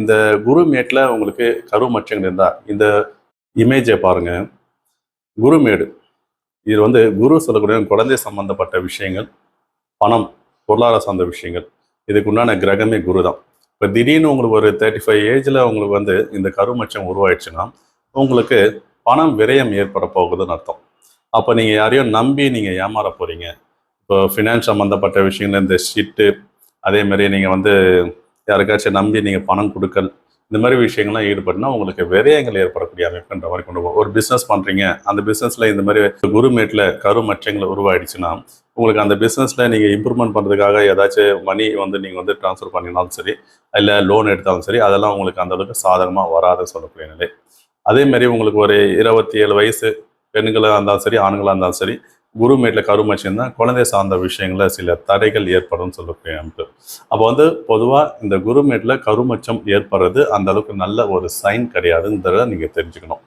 இந்த குரு மேட்ல உங்களுக்கு கருமச்சங்கள் இருந்தா இந்த இமேஜை பாருங்க. குருமேடு இது வந்து குரு சொல்லக்கூடிய குழந்தை சம்பந்தப்பட்ட விஷயங்கள் பணம் பொருளாதார சார்ந்த விஷயங்கள். இதுக்கு உண்டான கிரகமே குரு தான். இப்போ திடீர்னு உங்களுக்கு ஒரு தேர்ட்டி ஃபைவ் ஏஜில் உங்களுக்கு வந்து இந்த கருமச்சம் உருவாயிடுச்சுன்னா உங்களுக்கு பணம் விரயம் ஏற்பட போகுதுன்னு அர்த்தம். அப்போ நீங்கள் யாரையும் நம்பி நீங்கள் ஏமாற போகிறீங்க இப்போ ஃபினான்ஸ் சம்மந்தப்பட்ட விஷயங்கள் இந்த ஷிட்டு அதே மாதிரி நீங்கள் வந்து யாருக்காச்சும் நம்பி நீங்கள் பணம் கொடுக்கல் இந்த மாதிரி விஷயங்கள்லாம் ஈடுபட்டுனா உங்களுக்கு விரயங்கள் ஏற்படக்கூடிய அமைப்புன்ற மாதிரி கொண்டு போகும் ஒரு பிஸ்னஸ் பண்ணுறீங்க அந்த பிஸ்னஸில் இந்த மாதிரி குருமேட்டில் கரு மச்சங்கள் உருவாயிடுச்சுன்னா உங்களுக்கு அந்த பிஸ்னஸில் நீங்கள் இம்ப்ரூவ்மெண்ட் பண்ணுறதுக்காக ஏதாச்சும் மணி வந்து நீங்கள் வந்து ட்ரான்ஸ்ஃபர் பண்ணினாலும் சரி இல்லை லோன் எடுத்தாலும் சரி அதெல்லாம் உங்களுக்கு அந்த அளவுக்கு சாதகமாக வராதுன்னு சொல்லக்கூடிய நிலை. அதே மாதிரி உங்களுக்கு ஒரு இருபத்தி ஏழு வயசு பெண்களாக இருந்தாலும் சரி ஆண்களாக இருந்தாலும் சரி குருமேட்டில் கருமச்சம் தான் குழந்தை சார்ந்த விஷயங்களில் சில தடைகள் ஏற்படும் சொல்லக்கூடிய அமைப்பு. அப்போ வந்து பொதுவாக இந்த குருமேட்டில் கருமச்சம் ஏற்படுறது அந்த அளவுக்கு நல்ல ஒரு சைன் கிடையாதுங்கிறத நீங்கள் தெரிஞ்சுக்கணும்.